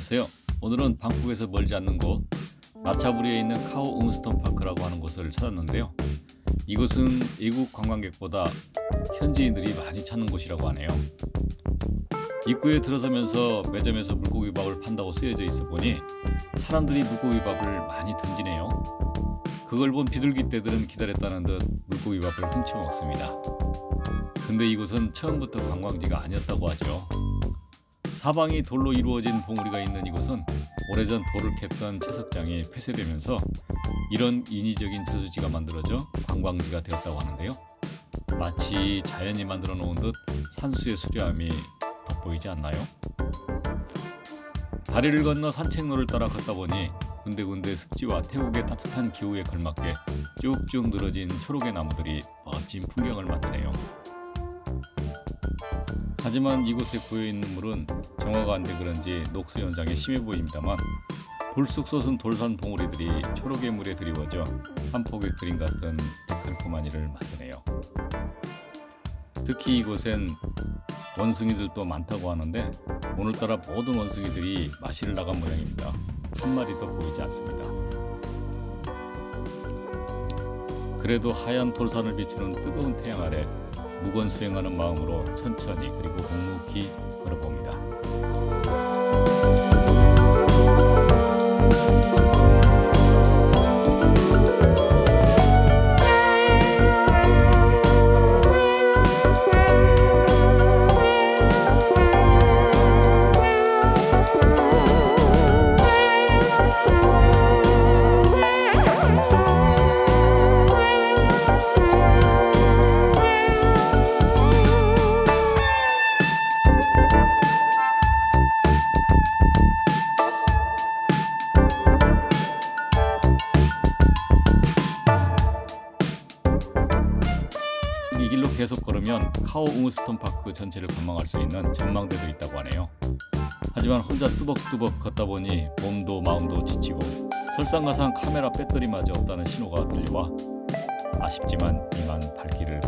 안녕하세요. 오늘은 방콕에서 멀지 않는 곳 라차부리에 있는 카오 웅스턴 파크라고 하는 곳을 찾았는데요. 이곳은 외국 관광객보다 현지인들이 많이 찾는 곳이라고 하네요. 입구에 들어서면서 매점에서 물고기밥을 판다고 쓰여져 있어 보니 사람들이 물고기밥을 많이 던지네요. 그걸 본 비둘기 떼들은 기다렸다는 듯 물고기밥을 훔쳐 먹습니다. 근데 이곳은 처음부터 관광지가 아니었다고 하죠. 사방이 돌로 이루어진 봉우리가 있는 이곳은 오래전 돌을 캤던 채석장이 폐쇄되면서 이런 인위적인 저수지가 만들어져 관광지가 되었다고 하는데요. 마치 자연이 만들어 놓은 듯 산수의 수려함이 돋보이지 않나요? 다리를 건너 산책로를 따라 걷다 보니 군데군데 습지와 태국의 따뜻한 기후에 걸맞게 쭉쭉 늘어진 초록의 나무들이 멋진 풍경을 만드네요. 하지만 이곳에 고여 있는 물은 정화가 안 돼 그런지 녹수 현상이 심해 보입니다만 불쑥 솟은 돌산 봉우리들이 초록의 물에 드리워져 한 폭의 그림 같은 일을 만드네요. 특히 이곳엔 원숭이들도 많다고 하는데 오늘따라 모든 원숭이들이 마시를 나간 모양입니다. 한 마리도 보이지 않습니다. 그래도 하얀 돌산을 비추는 뜨거운 태양 아래 무건 수행하는 마음으로 천천히 그리고 묵묵히 걸어봅니다. 이 길로 계속 걸으면 카오 웅스턴 파크 전체를 관망할 수 있는 전망대도 있다고 하네요. 하지만 혼자 뚜벅뚜벅 걷다 보니 몸도 마음도 지치고 설상가상 카메라 배터리마저 없다는 신호가 들려와 아쉽지만 이만 발길을.